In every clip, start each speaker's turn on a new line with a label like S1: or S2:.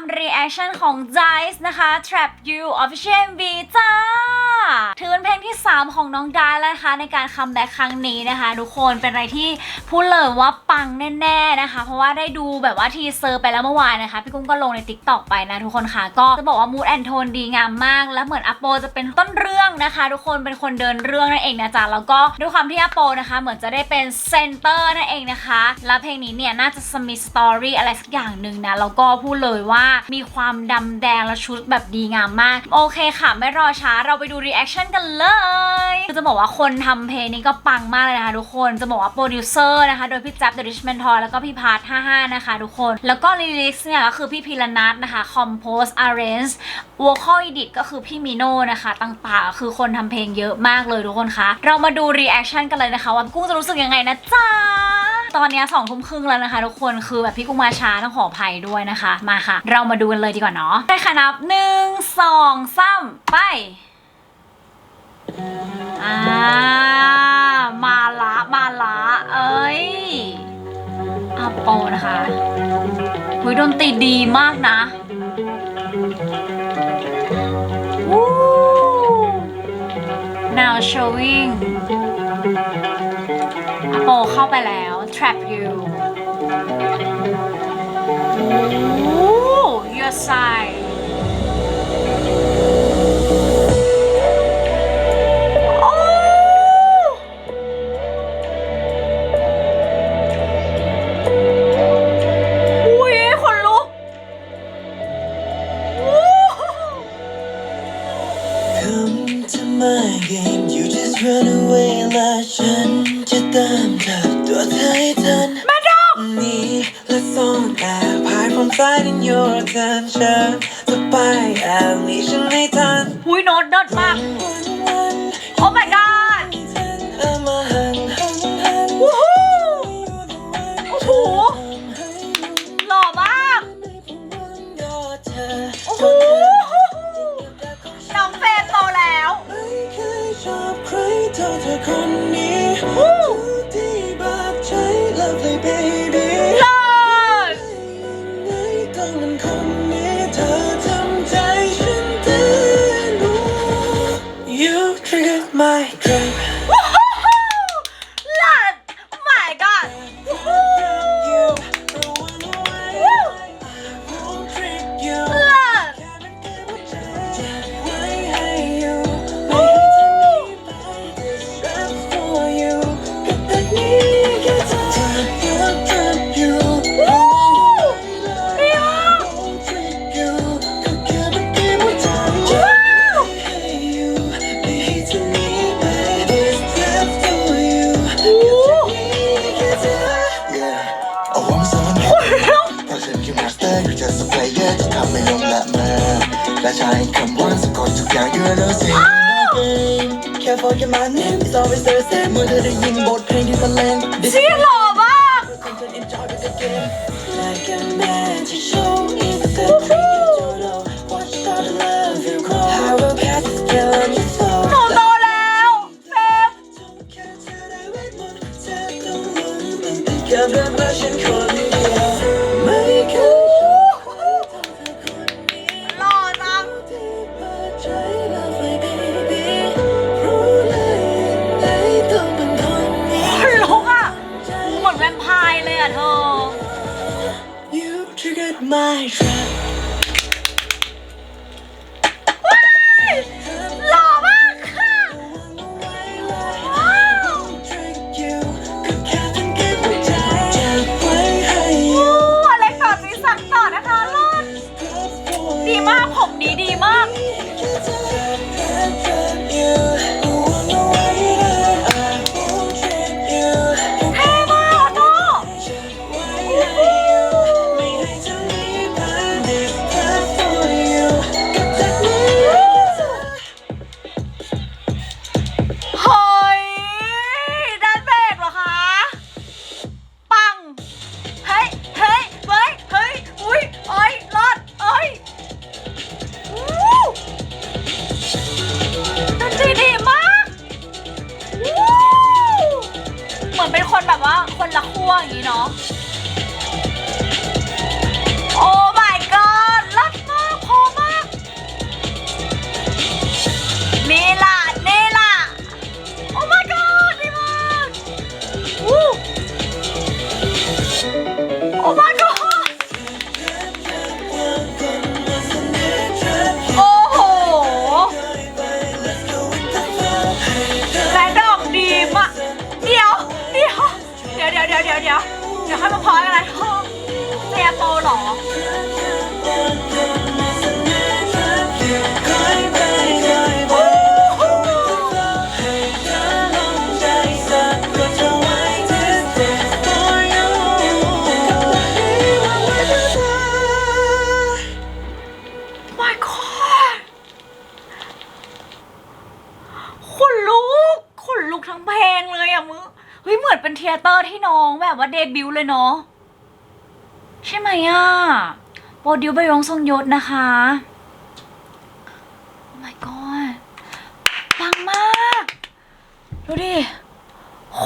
S1: ำ reaction ของ Jice นะคะ Trap You Official MV จ้า ถือเป็นเพลงที่ 3 ของน้องดายแล้วนะคะ ในการคัมแบ็กครั้งนี้นะคะ ทุกคนเป็นอะไรที่พูดเลยว่าปังแน่ๆนะคะ เพราะว่าได้ดูแบบว่าทีเซอร์ไปแล้วเมื่อวานนะคะ พี่กุ้งก็ลงใน TikTok ไปนะทุกคนค่ะก็จะบอกว่ามูดแอนโทนดีงามมาก แล้วเหมือนอโปจะเป็นต้นเรื่องนะคะ ทุกคนเป็นคนเดินเรื่องนั่นเองนะจ๊ะแล้วก็ด้วยความที่อโปนะคะ เหมือนจะได้เป็นเซนเตอร์นั่นเองนะคะ แล้วเพลงนี้เนี่ยน่าจะมีสตอรี่อะไรสักอย่างหนึ่งนะแล้วก็พูดเลยว่ามีความดำแดงและชุดแบบดีงามมากโอเคค่ะ ไม่รอช้าเราไปดูรีแอคชั่นกันเลยคือจะบอกว่าคนทำเพลงนี้ก็ปังมากเลยนะคะทุกคนจะบอกว่าโปรดิวเซอร์นะคะ โดยพี่แจ๊บเดอะริชแมนทอยแล้วก็พี่พาร์ท55 นะคะทุกคน แล้วก็ลิลิกส์เนี่ยก็คือพี่พีรนัทนะคะคอมโพสอาร์เรนส์วอลคอลอีดิทก็คือพี่มิโน่นะคะ ต่างๆ คือคนทำเพลงเยอะมากเลยทุกคนคะเรามาดูรีแอคชั่นกันเลยนะคะ ว่ากุ้งจะรู้สึกยังไงนะจ๊ะตอนนี้สองทุ่มครึ่งแล้วนะคะ ทุกคนคือแบบพี่กุ้งมาช้าต้องขออภัยด้วยนะคะ มาค่ะ เรามาดูกันเลยดีกว่าเนาะได้ค่ะนับหนึ่งสองสามไป อ่า มาละมาละเอ้ยอาโปนะคะหุยดนตรีดีมากนะวู้ now showing อาโปเข้าไปแล้ว trap you โอ้ your side
S2: เสะ
S3: กดทุกอย่าง you're losing
S2: Care for your my name It's always the same เมื่อเธอได้ยินบทเพลงที่บรรเลง This
S1: เสียงหล่อมาก
S2: content enjoy with the game Like a magic my trap น้
S1: องแบบว่าเดบิวต์เลยเนาะใช่ไหมอะโปรดิวไปยงทรงยศนะคะ oh my god ปังมาก ดูดิ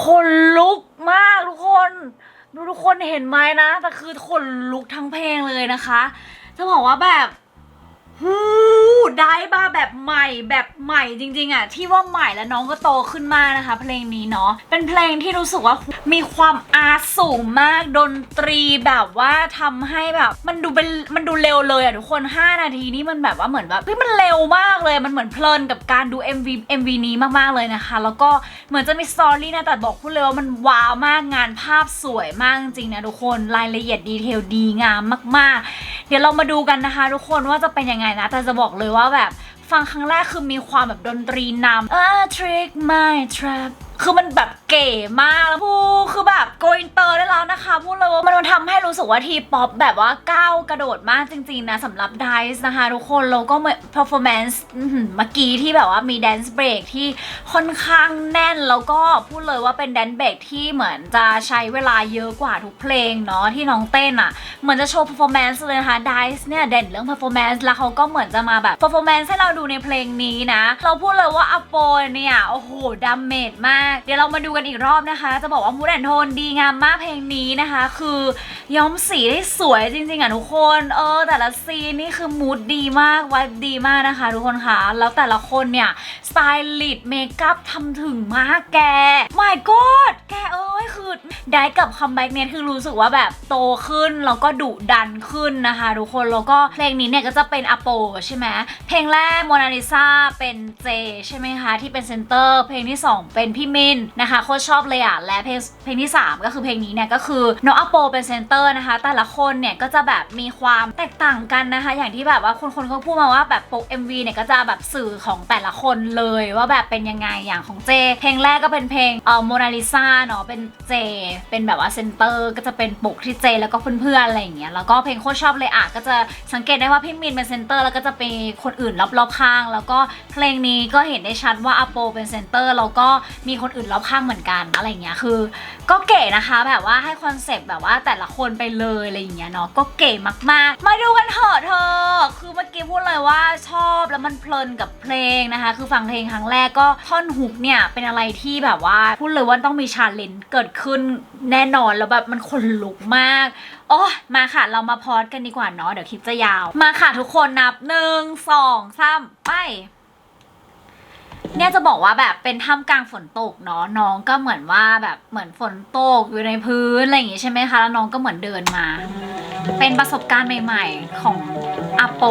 S1: ขนลุกมากทุกคนดูทุกคนเห็นไหมนะแต่คือขนลุกทั้งเพลงเลยนะคะ จะบอกว่าแบบฮู ได้มาแบบใหม่แบบใหม่จริงๆอะที่ว่าใหม่แล้วน้องก็โตขึ้นมากนะคะ เพลงนี้เนาะเป็นเพลงที่รู้สึกว่ามีความอาร์ตสูงมากดนตรีแบบว่าทำให้แบบมันดูเป็นมันดูเร็วเลยอะทุกคน 5 นาทีนี้มันแบบว่าเหมือนแบบเฮ้ยมันเร็วมากเลยมันเหมือนเพลินกับการดู MV MV นี้มากๆเลยนะคะ แล้วก็เหมือนจะมีสตอรี่นะแต่บอกพูดเลยว่ามันว้าวมากงานภาพสวยมากจริงๆนะทุกคนรายละเอียดดีเทลดีงามมาก ๆ เดี๋ยวเรามาดูกันนะคะ ทุกคนว่าจะเป็นยังไงนะแต่จะบอกเลยว่าแบบฟังครั้งแรกคือมีความแบบดนตรีนำอ่า trick my trap คือมันแบบเก๋มากแล้วพูคือแบบโกอินเตอร์ได้แล้วนะคะพูดเลยว่ามันทำให้รู้สึกว่าทีป๊อปแบบว่าก้าวกระโดดมากจริงๆนะสำหรับ Dice นะคะทุกคนแล้วก็ performance เมื่อกี้ที่แบบว่ามี dance break ที่ค่อนข้างแน่นแล้วก็พูดเลยว่าเป็น dance break ที่เหมือนจะใช้เวลาเยอะกว่าทุกเพลงเนาะที่น้องเต้นอะ่ะเหมือนจะโชว์ performance เลยนะคะ Dice เนี่ยเด่นเรื่อง performance แล้วเขาก็เหมือนจะมาแบบ performance ให้เราดูในเพลงนี้นะ เราพูดเลยว่าอโปเนี่ยโอ้โหดัมเมจมากเดี๋ยวเรามาดูกันอีกรอบนะคะ จะบอกว่ามูดแอนโทนดีงามมากเพลงนี้นะคะ คือย้อมสีได้สวยจริงๆอะทุกคน เออ แต่ละซีนนี่คือมูดดีมากวัดดีมากนะคะทุกคนคะแล้วแต่ละคนเนี่ยสไตลิสต์เมคอัพทำถึงมากแก my god แกเอ้ยคือได้กับคัมแบ็กเนี่ยคือรู้สึกว่าแบบโตขึ้นแล้วก็ดุดันขึ้นนะคะทุกคนแล้วก็เพลงนี้เนี่ยก็จะเป็นอโปใช่ไหมเพลงแรกโมนาลิซาเป็นเจใช่ไหมคะที่เป็นเซนเตอร์ เพลงที่ 2 เป็นพี่มินนะคะโคตรชอบเลยอะและเพลงเพลงที่ 3 ก็คือเพลงนี้เนี่ยก็คือน้องอโปเป็นเซนเตอร์นะคะ แต่ละคนเนี่ยก็จะแบบมีความแตกต่างกันนะคะ อย่างที่แบบว่าคนคนๆเขาพูดมาว่าแบบปก MV เนี่ยก็จะแบบสื่อของแต่ละคนเลยว่าแบบเป็นยังไงอย่างของเจ เพลงแรกก็เป็นเพลงเอ่อโมนาลิซาเนาะเป็นเจ เป็นแบบว่าเซนเตอร์ก็จะเป็นปกที่เจ แล้วก็เพื่อนๆอะไรอย่างเงี้ยแล้วก็เพลงโคตรชอบเลยอะก็จะสังเกตได้ว่าพี่มินเป็นเซนเตอร์แล้วก็จะเป็นคนอื่นรอบๆข้าง แล้วก็เพลงนี้ก็เห็นได้ชัดว่าอโปเป็นเซนเตอร์แล้วก็มีคนนอื่นรอบข้างเหมือนกันอะไรเงี้ยคือ ก็เก๋นะคะแบบว่าให้คอนเซปต์แบบว่าแต่ละคนไปเลยอะไรอย่างเงี้ยเนาะก็เก๋มากๆ มาดูกันเถอะเธอ คือเมื่อกี้พูดเลยว่าชอบแล้วมันเพลินกับเพลงนะคะ คือฟังเพลงครั้งแรกก็ท่อนฮุกเนี่ยเป็นอะไรที่แบบว่าพูดเลยว่าต้องมีชาเลนจ์เกิดขึ้นแน่นอนแล้วแบบมันขนลุกมากโอ้มาค่ะเรามาพอดกันดีกว่าเนาะเดี๋ยวคลิปจะยาว มาค่ะทุกคนนับหนึ่งสองสามไป เนี่ยจะบอกว่าแบบเป็นท่ามกลางฝนตกเนาะน้องก็เหมือนว่าแบบเหมือนฝนตกอยู่ในพื้นอะไรอย่างงี้ใช่ไหมคะแล้วน้องก็เหมือนเดินมา เป็นประสบการณ์ใหม่ ๆของอาโป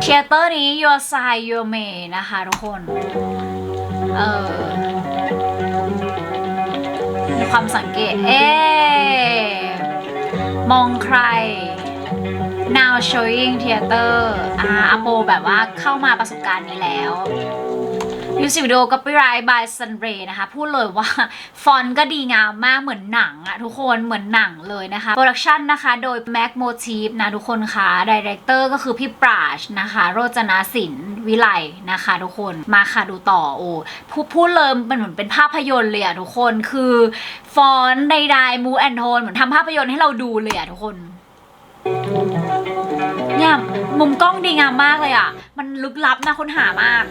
S1: เทเตอร์นี้ Your Side Your May นะคะทุกคนเออมีความสังเกต เอ๊ะมองใคร now showing theater อ่าอาโปแบบว่าเข้ามาประสบการณ์นี้แล้ว มิวสิกวิดีโอ copyright by Sunray นะคะ พูดเลยว่า ฟอนต์ก็ดีงามมากเหมือนหนังอะทุกคนเหมือนหนังเลยนะคะโปรดักชันนะคะ โดย Mac Motive นะทุกคนคะดีเรคเตอร์ก็คือพี่ปราชนะคะ โรจนาสินวิไลนะคะทุกคนมาค่ะดูต่อโอ้พูดพูดเลยมันเหมือนเป็นภาพยนตร์เลยอะทุกคนคือฟอนต์ใดๆมูแอนโทนเหมือนทำภาพยนตร์ให้เราดูเลยอะทุกคนเนี่ยมุมกล้องดีงามมากเลยอะมันลึกลับนะค้นหามาก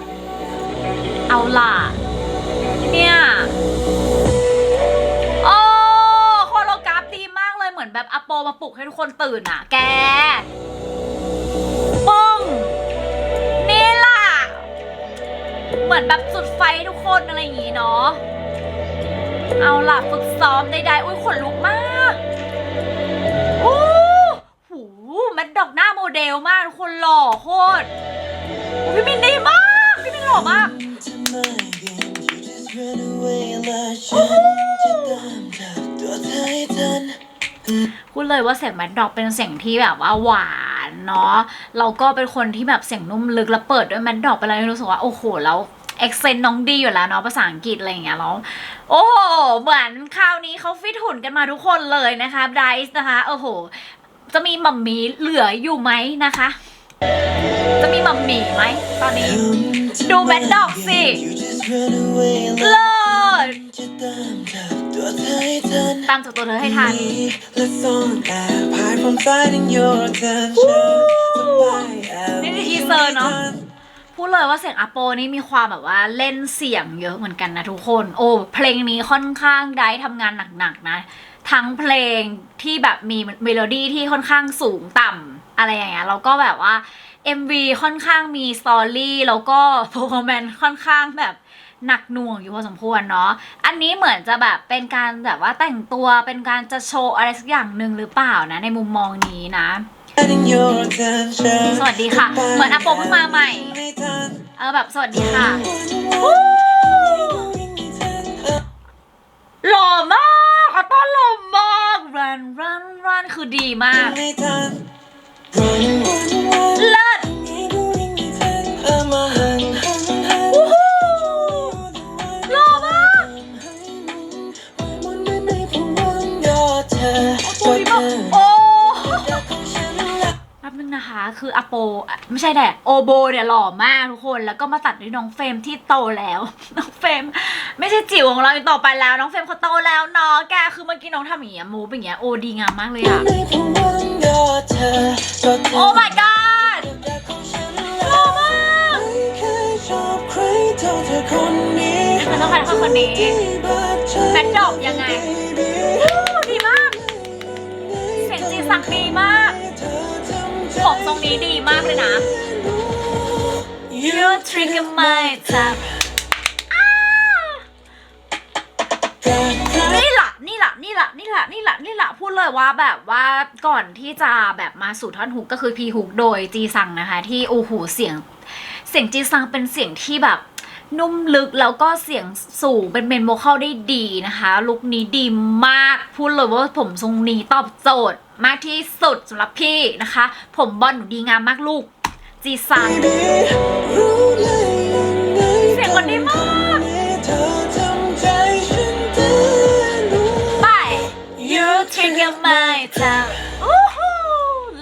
S1: เอาล่ะ เนี่ย โอ้โคโลกราฟดีมากเลยเหมือนแบบอโปมาปลุกให้ทุกคนตื่นอะ แกปึ้งนี่ล่ะ เหมือนแบบจุดไฟทุกคนอะไรอย่างงี้เนาะ เอาล่ะ ฝึกซ้อมใดๆ อุ้ยขนลุกมากโอู้หูมันดอกหน้าโมเดลมากทุกคนหล่อโคตรพี่มินดีมาก พี่มินหล่อมาก พูดเลยว่าเสียงแมดดอกเป็นเสียงที่แบบว่าหวานเนาะเราก็เป็นคนที่แบบเสียงนุ่มลึกแล้วเปิดด้วยแมดดอกไปเลยรู้สึกว่าโอ้โหแล้วเอ็กเซนน้องดีอยู่แล้วเนาะภาษาอังกฤษอะไรอย่างเงี้ยแล้วโอ้โหเหมือนคราวนี้เขาฟิตหุ่นกันมาทุกคนเลยนะคะไดส์นะคะโอ้โห จะมีมัมมี่เหลืออยู่ไหมนะคะ จะมีมัมมี่ไหมตอนนี้ ดูแมดดอกสิ
S2: You just run away
S1: เลิศ
S2: จะตามจับตัวเธอให้ทัน
S1: ตามจากตัวเธอให้ทัน
S2: และซ่อนแอบ hide from fighting your attention จะไปแอบ
S1: นี่คือทีเซอร์เนอะพูดเลยว่าเสียงอาโปนี่มีความแบบว่าเล่นเสียงเยอะเหมือนกันนะทุกคน โอ้เพลงนี้ค่อนข้างได้ทำงานหนักๆนะ ทั้งเพลงที่แบบมีเมโลดี้ที่ค่อนข้างสูงต่ำอะไรอย่างเงี้ยแล้วก็แบบว่า MV ค่อนข้างมีสตอรี่แล้วก็ p e r f o r m a n c e ค่อนข้างแบบ หนักหน่วงอยู่พอสมควรเนาะ อันนี้เหมือนจะแบบเป็นการแบบว่าแต่งตัวเป็นการจะโชว์อะไรสักอย่างหนึ่งหรือเปล่านะในมุมมองนี้นะ
S2: fighting your attention
S1: สวัสดีค่ะ เหมือนอาโปเพิ่งมาใหม่ เออแบบสวัสดีค่ะหล่อมากอาต้อนหล่อมาก run run run คือดีมาก
S2: ไม่
S1: ใช่แดโอโบเนี่ยหล่อมากทุกคนแล้วก็มาตัดด้วยน้องเฟรมที่โตแล้ว น้องเฟรมไม่ใช่จิ๋วของเราอีกต่อไปแล้ว น้องเฟรมเขาโตแล้วเนาะแกคือเมื่อกี้น้องทำอย่างเงี้ยมูฟอย่างเงี้ยโอดีงามมากเลยอะ
S2: ไม่พูดก็เธอก็เธอ
S1: โอ้ my god
S2: ของฉัน
S1: หล่อ
S2: ละ
S1: มาก
S2: ไม่เคยชอบใครเท่าเธอคนนี้
S1: ฉันต้องการคนนี้แมทดอกยังไงดีมากเสียงจีสักดีมาก ผมทรงนี้ดีมากเลยนะ You trigger my tap อ้านี่ล่ะนี่ล่ะนี่ล่ะนี่ล่ะนี่ล่ะนี่ล่ะพูดเลยว่าแบบว่าก่อนที่จะแบบมาสู่ท่อนฮุกก็คือพีฮุกโดยจีซังนะคะ ที่โอ้โหเสียงเสียงจีซังเป็นเสียงที่แบบ นุ่มลึกแล้วก็เสียงสูงเป็นเมนโวคอลได้ดีนะคะ ลุคนี้ดีมาก พูดเลยว่าผมทรงนี้ตอบโจทย์มากที่สุดสำหรับพี่นะคะ ผมบอลหนูดีงามมากลูก จีซังเสียงมันดีมากไป You trigger mind อู้หู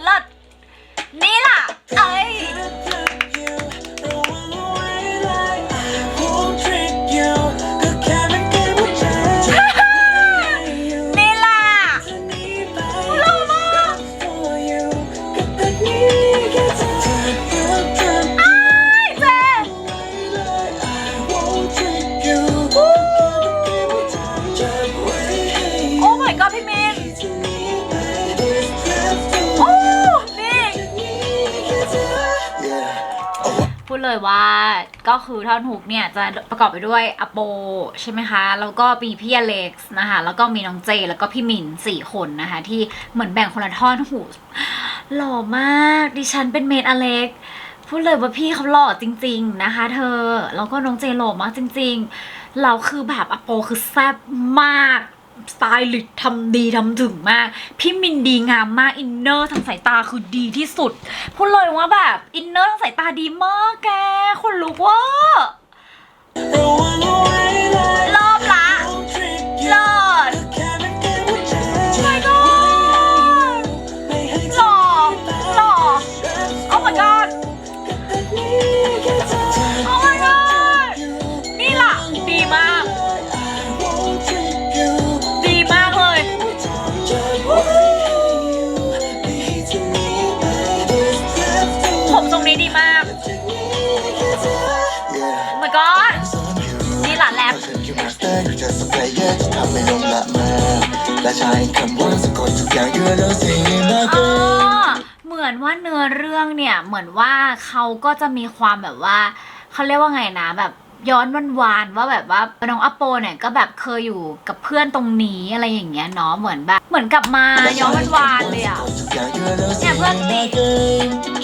S1: เลิศนี่ล่ะ เอ้ย ก็คือท่อนฮุกเนี่ยจะประกอบไปด้วยอโปใช่ไหมคะ แล้วก็มีพี่อเล็กซ์นะคะ แล้วก็มีน้องเจ แล้วก็พี่มินสี่คนนะคะ ที่เหมือนแบ่งคนละท่อนหูหล่อมาก ดิฉันเป็นเมดอเล็กพูดเลยว่าพี่เขาหล่อจริง ๆนะคะ เธอ แล้วก็น้องเจหล่อมากจริง ๆ เราคือแบบอโปคือแซ่บมาก สไตลิสต์ทำดีทำถึงมาก พี่มินดีงามมากอินเนอร์ทางสายตาคือดีที่สุดพูดเลยว่าแบบอินเนอร์ทางสายตาดีมากแกคนลุกว่า
S3: ใช้คำว่าสะกดทุกอย่างเยอะแล้วสิมาก
S1: อ๋
S3: เกิ
S1: อนเหมือนว่าเนื้อเรื่องเนี่ยเหมือนว่าเขาก็จะมีความแบบว่าเขาเรียกว่าไงนะแบบย้อนวันวานๆว่าแบบว่าน้องอโปเนี่ยก็แบบเคยอยู่กับเพื่อนตรงนี้อะไรอย่างเงี้ยเนาะเหมือนแบบเหมือนกลับมาย้อนวันวานๆเลยอะ เนี่ยเพื่อนติ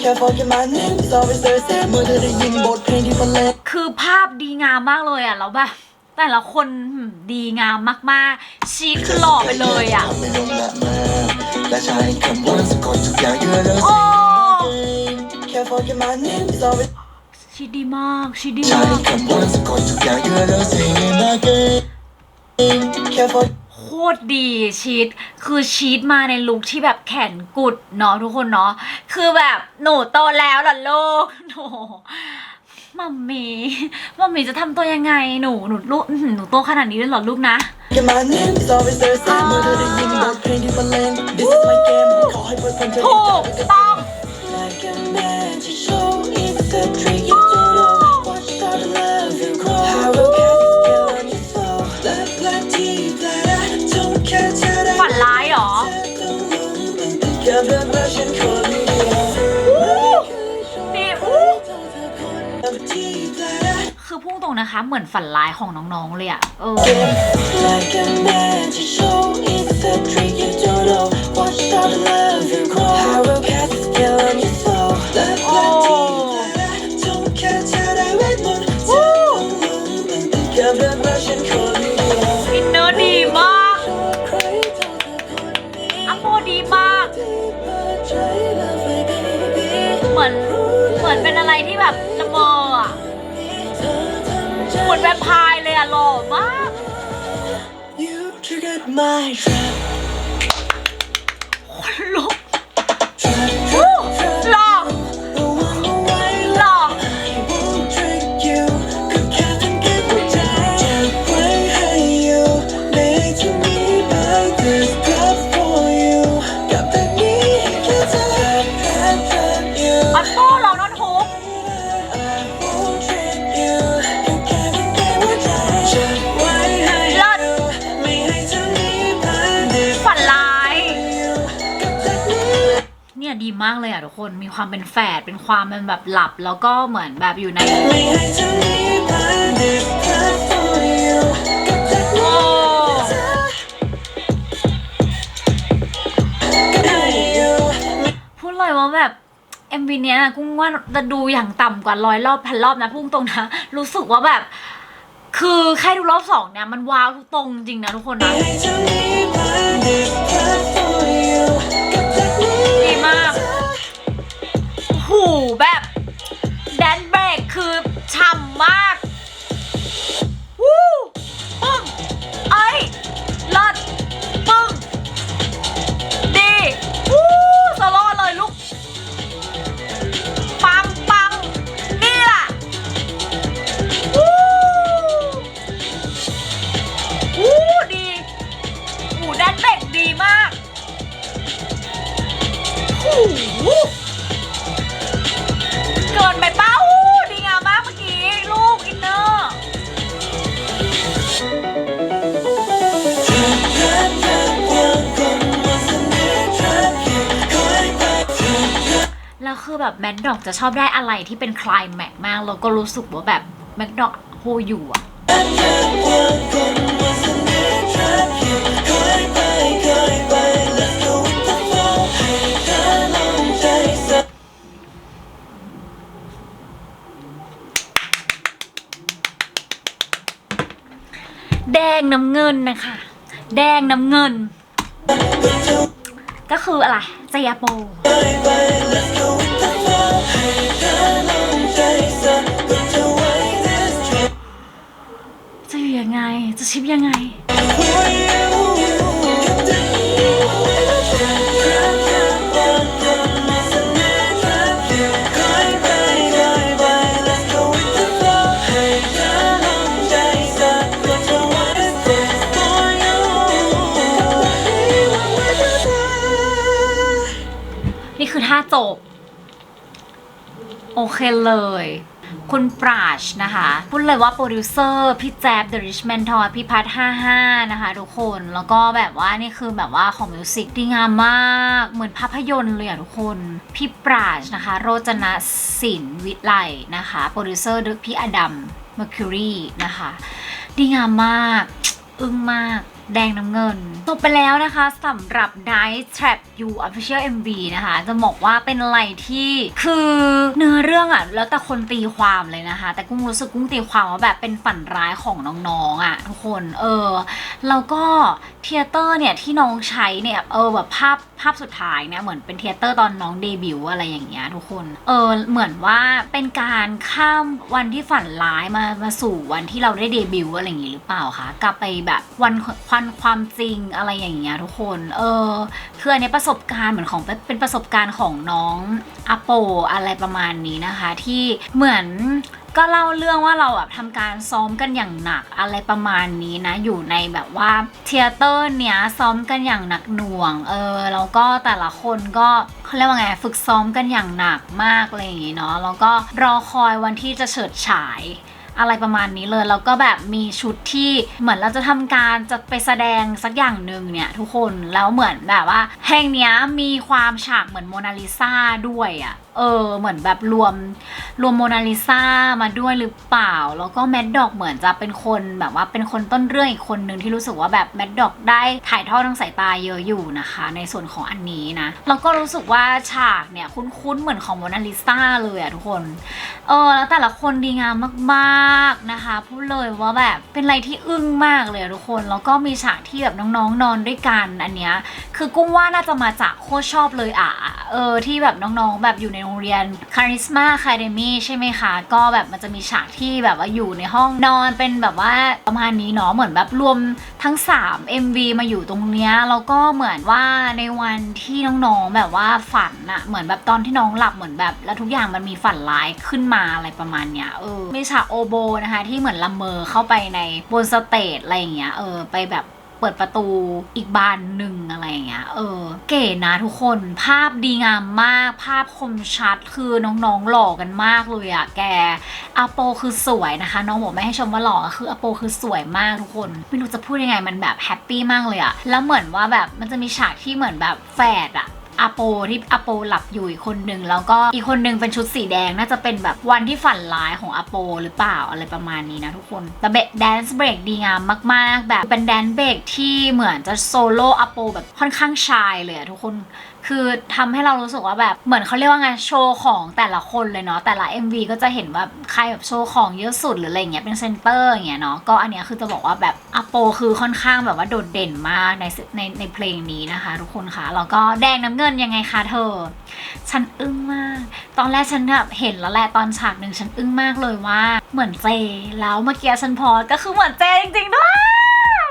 S2: แค่พอแค่มาเน้น is always Thursday เมื่อเธอได้ยินบทเพลงที่บรรเลง
S1: คือภาพดีงามมากเลยอะแล้วแบบ แต่ละคนหืมดีงามมากๆ ชีดคือหล่อไปเลยอะ
S3: ทำไม่ลงละเมอและใช้คำว่าสะกดทุกอย่างเยอะแล้ว
S1: โอ้
S2: Can't forget my name, it's always
S1: ชีดดีมาก ชีดดี
S3: ใช้
S1: มาก
S3: คำว่าสะกดทุกอย่างเยอะแล้ว singing again
S2: Can't forget
S1: โคตรดีชีดคือชีดมาในลุคที่แบบแขนกุดเนาะทุกคนเนาะคือแบบหนูโตแล้วล่ะลูกหนู มัมมี่มัมมี่จะทำตัวยังไงหนูหนูลูกอื้อหือหนูโตขนาดนี้เลยเหรอลูกนะ
S2: my name, it's always the same มือถือได้ยินบทเพลงที่บรรเลง This is my game ขอให้เปิดเพลงเธอ
S1: ถูกต้อง
S2: Like a magic show, it's a trick you don't know. Watch out the love you grow. How will cast a spell on your soul? Black, black tea, black, don't catch it.
S1: ฝันร้ายเหรอ
S2: กับเรื่องรัก ร
S1: งๆนะคะ เหมือนฝันร้ายของน้องๆเลยอะเออ
S2: อินเน
S1: อร์ดีมากอัมโดีมาก เหมือน เหมือนเป็นอะไรที่แบบ มือนแวมไพร์เลยอะหล่อมาก
S2: You triggered my trap,
S1: เนี่ยดีมากเลยอะทุกคนมีความเป็นแฝดเป็นความเป็นแบบหลับ แล้วก็เหมือนแบบอยู่ใน
S2: Me hate to me by this trap for you. Got the
S1: โอ้
S2: need. you.
S1: พูดเลยว่าแบบ MV เนี้ยกุ้งว่าจะดูอย่างต่ำกว่าร้อยรอบพันรอบนะพุ่งตรงนะ รู้สึกว่าแบบคือแค่ดูรอบสองเนี่ยมันว้าวทุกตรงจริงนะทุกคนนะ มาก หูแบบแดนเบรกคือฉ่ำมาก จะชอบได้อะไรที่เป็นคลายแม็กมาก แล้วก็รู้สึกว่าแบบแมดดอกโฮอยู่อะแดงน้ำเงินนะคะ แดงน้ำเงิน ก็คืออะไรเจียโป ไง จะชิปยังไง นี่คือท่าจบ โอเคเลย คุณปราชนะคะพูดเลยว่าโปรดิวเซอร์พี่แจ๊บ The Richman Toy พี่พัท55 นะคะทุกคนแล้วก็แบบว่านี่คือแบบว่าของมิวสิกดีงามมากเหมือนภาพยนตร์เลยอะทุกคน พี่ปราชนะคะ โรจนศิลวิไลนะคะโปรดิวเซอร์พี่อดัม Mercury นะคะ ดีงามมาก อึ้งมาก แดงน้ำเงินจบไปแล้วนะคะสำหรับ Night Trap You Official MV นะคะ จะบอกว่าเป็นอะไรที่คือเนื้อเรื่องอะแล้วแต่คนตีความเลยนะคะ แต่กุ้งรู้สึกกุ้งตีความว่าแบบเป็นฝันร้ายของน้องๆอะทุกคน เออ แล้วก็ เทเตอร์เนี่ยที่น้องใช้เนี่ยเออแบบภาพภาพสุดท้ายเนี่ยเหมือนเป็นเทเตอร์ตอนน้องเดบิวอะไรอย่างเงี้ยทุกคนเออเหมือนว่าเป็นการข้ามวันที่ฝันร้ายมามาสู่วันที่เราได้เดบิวอะไรอย่างงี้หรือเปล่าคะกลับไปแบบวันควันความจริงอะไรอย่างเงี้ยทุกคนเออคืออันเนี้ยประสบการณ์เหมือนของเป็นประสบการณ์ของน้องอโปอะไรประมาณนี้นะคะ ที่เหมือน ก็เล่าเรื่องว่าเราแบบทำการซ้อมกันอย่างหนักอะไรประมาณนี้นะ อยู่ในแบบว่าเทเตอร์เนี้ยซ้อมกันอย่างหนักหน่วง เออแล้วก็แต่ละคนก็เขาเรียกว่าไงฝึกซ้อมกันอย่างหนักมากอะไรอย่างงี้เนาะแล้วก็รอคอยวันที่จะเฉิดฉายอะไรประมาณนี้เลยแล้วก็แบบมีชุดที่เหมือนเราจะทำการจะไปแสดงสักอย่างหนึ่งเนี่ยทุกคนแล้วเหมือนแบบว่าเพลงเนี้ยมีความฉากเหมือนโมนาลิซาด้วยอะ่ะ เออเหมือนแบบรวมรวมโมนาลิซามาด้วยหรือเปล่า แล้วก็แมดดอกเหมือนจะเป็นคนแบบว่าเป็นคนต้นเรื่องอีกคนหนึ่งที่รู้สึกว่าแบบแมดดอกได้ถ่ายทอดทางสายตาเยอะอยู่นะคะ ในส่วนของอันนี้นะแล้วก็รู้สึกว่าฉากเนี่ยคุ้นๆเหมือนของโมนาลิซาเลยอะทุกคนเออแล้วแต่ละคนดีงามมากๆนะคะพูดเลยว่าแบบเป็นอะไรที่อึ้งมากเลยทุกคน แล้วก็มีฉากที่แบบน้องๆนอนด้วยกันอันเนี้ยคือกุ้งว่าน่าจะมาจากโคตรชอบเลยอะเออที่แบบน้องๆแบบอยู่ในโรงเรียน Charisma Academy ใช่ไหมคะ ก็แบบมันจะมีฉากที่แบบว่าอยู่ในห้องนอนเป็นแบบว่าประมาณนี้เนาะเหมือนแบบรวมทั้ง 3 MV มาอยู่ตรงเนี้ยแล้วก็เหมือนว่าในวันที่น้องๆแบบว่าฝันอะเหมือนแบบตอนที่น้องหลับเหมือนแบบ แล้วทุกอย่างมันมีฝันร้ายขึ้นมาอะไรประมาณเนี้ยเออมีฉากโอโบนะคะที่เหมือนละเมอเข้าไปในบนสเตจอะไรอย่างเงี้ยเออไปแบบ เปิดประตูอีกบานหนึ่งอะไรเงี้ย เออ เก๋นะทุกคน ภาพดีงามมาก ภาพคมชัด คือน้องๆหล่อกันมากเลยอะแกอาโปคือสวยนะคะ น้องบอกไม่ให้ชมว่าหล่อคืออาโปคือสวยมากทุกคน ไม่รู้จะพูดยังไงมันแบบแฮปปี้มากเลยอะแล้วเหมือนว่าแบบมันจะมีฉากที่เหมือนแบบแฝดอะ อาโปที่อาโปหลับอยู่อีกคนหนึ่งแล้วก็อีกคนหนึ่งเป็นชุดสีแดงน่าจะเป็นแบบวันที่ฝันร้ายของอาโปหรือเปล่าอะไรประมาณนี้นะทุกคนแต่เบแดนซ์เบรกดีงามมาก ๆ แบบเป็นแดนซ์เบรกที่เหมือนจะโซโล่อาโปแบบค่อนข้างชายเลยอะทุกคน คือทำให้เรารู้สึกว่าแบบเหมือนเขาเรียกว่าไงโชว์ของแต่ละคนเลยเนาะแต่ละ MV ก็จะเห็นว่าใครแบบโชว์ของเยอะสุดหรืออะไรเงี้ยเป็นเซนเตอร์อย่างเงี้ยเนาะก็อันเนี้ยคือจะบอกว่าแบบอโปคือค่อนข้างแบบว่าโดดเด่นมากในในในเพลงนี้นะคะ ทุกคนคะแล้วก็แดงน้ำเงินยังไงคะเธอ ฉันอึ้งมาก ตอนแรกฉันแบบเห็นแล้วแหละตอนฉากหนึ่งฉันอึ้งมากเลยว่า เหมือนเจ แล้วเมื่อกี้ฉันพอก็คือเหมือนเจจริงๆด้วย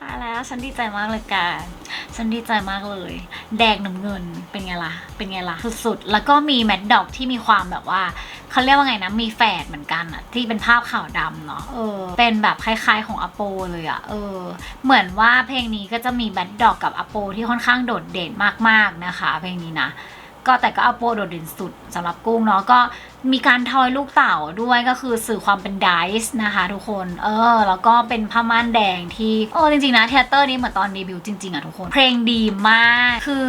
S1: ตายแล้วฉันดีใจมากเลยกัน ฉันดีใจมากเลย แดงน้ำเงินเป็นไงล่ะ เป็นไงล่ะสุดๆ แล้วก็มีแมดดอกที่มีความแบบว่าเขาเรียกว่าไงนะ มีแฝดเหมือนกันอะที่เป็นภาพขาวดำเนาะเออ เป็นแบบคล้ายๆของอโปเลยอะเออ เหมือนว่าเพลงนี้ก็จะมีแมดดอกกับอโปที่ค่อนข้างโดดเด่นมากๆนะคะ เพลงนี้นะ ก็แต่ก็อโปโดดเด่นสุดสำหรับกุ้งเนาะก็มีการทอยลูกเต่าด้วยก็คือสื่อความเป็นไดส์นะคะทุกคน เออ แล้วก็เป็นผ้าม่านแดงที่โอ้จริงๆนะเทเตอร์นี้เหมือนตอนเดบิวต์จริงๆอะทุกคน เพลงดีมากคือ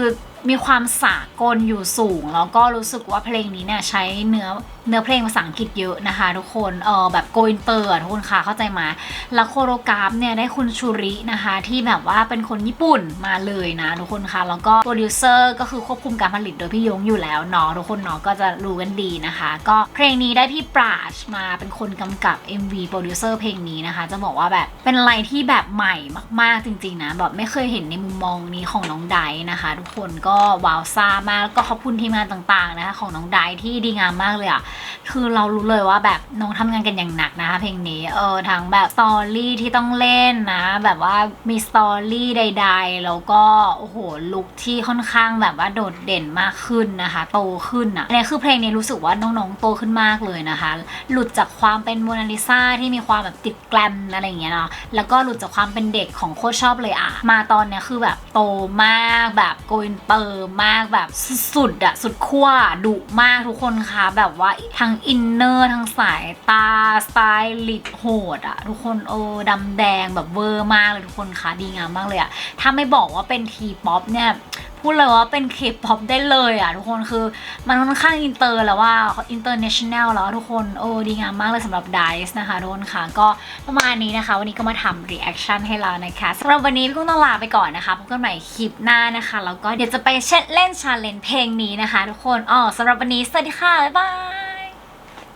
S1: มีความสากลอยู่สูง แล้วก็รู้สึกว่าเพลงนี้เนี่ยใช้เนื้อเนื้อเพลงภาษาอังกฤษเยอะนะคะ ทุกคนเออแบบโกอินเตอร์ทุกคนค่ะเข้าใจมาแล้วโคโรกราฟเนี่ยได้คุณชูรินะคะ ที่แบบว่าเป็นคนญี่ปุ่นมาเลยนะทุกคนค่ะ แล้วก็โปรดิวเซอร์ก็คือควบคุมการผลิตโดยพี่ยงอยู่แล้วเนาะทุกคนเนาะก็จะรู้กันดีนะคะ ก็เพลงนี้ได้พี่ปราชมาเป็นคนกำกับ MV โปรดิวเซอร์เพลงนี้นะคะ จะบอกว่าแบบเป็นอะไรที่แบบใหม่มากๆจริงๆนะแบบไม่เคยเห็นในมุมมองนี้ของน้องไดนะคะ ทุกคนก็ว้าวซ่ามากแล้วก็ขอบคุณทีมงานต่างๆนะคะของน้องไดที่ดีงามมากเลยอะคือเรารู้เลยว่าแบบน้องทำงานกันอย่างหนักนะคะเพลงนี้เออทั้งแบบสตอรี่ที่ต้องเล่นนะแบบว่ามีสตอรี่ใด ๆ แล้วก็โอ้โหลุคที่ค่อนข้างแบบว่าโดดเด่นมากขึ้นนะคะ โตขึ้นอะอันนี้คือเพลงนี้รู้สึกว่าน้องๆโตขึ้นมากเลยนะคะ หลุดจากความเป็นโมนาลิซาที่มีความแบบติดแกลมอะไรอย่างเงี้ยเนาะแล้วก็หลุดจากความเป็นเด็กของโคตรชอบเลยอะมาตอนเนี้ยคือแบบโตมากแบบโกอินเตอร์มากแบบสุดอะสุดขั้วดุมากทุกคนคะแบบว่าทั้งอินเนอร์ทั้งสายตาสไตลิสต์โหดอะทุกคนเออดำแดงแบบเวอร์มากเลยทุกคนคะดีงามมากเลยอะถ้าไม่บอกว่าเป็นทีป๊อปเนี่ย พูดเลยว่าเป็นเคป๊อปได้เลยอะทุกคนคือมันค่อนข้างอินเตอร์แล้วว่าอินเตอร์เนชั่นแนลแล้วทุกคนโอ้ดีงามมากเลยสำหรับ Dice นะคะทุกคนค่ะ ก็ประมาณนี้นะคะ วันนี้ก็มาทำรีแอคชั่นให้เรานะคะสำหรับวันนี้พี่กุ้งต้องลาไปก่อนนะคะพบกันใหม่คลิปหน้านะคะ แล้วก็เดี๋ยวจะไปเช็ดเล่นชาเลนจ์เพลงนี้นะคะ ทุกคนอ๋อสำหรับวันนี้สวัสดีค่ะบ๊ายบาย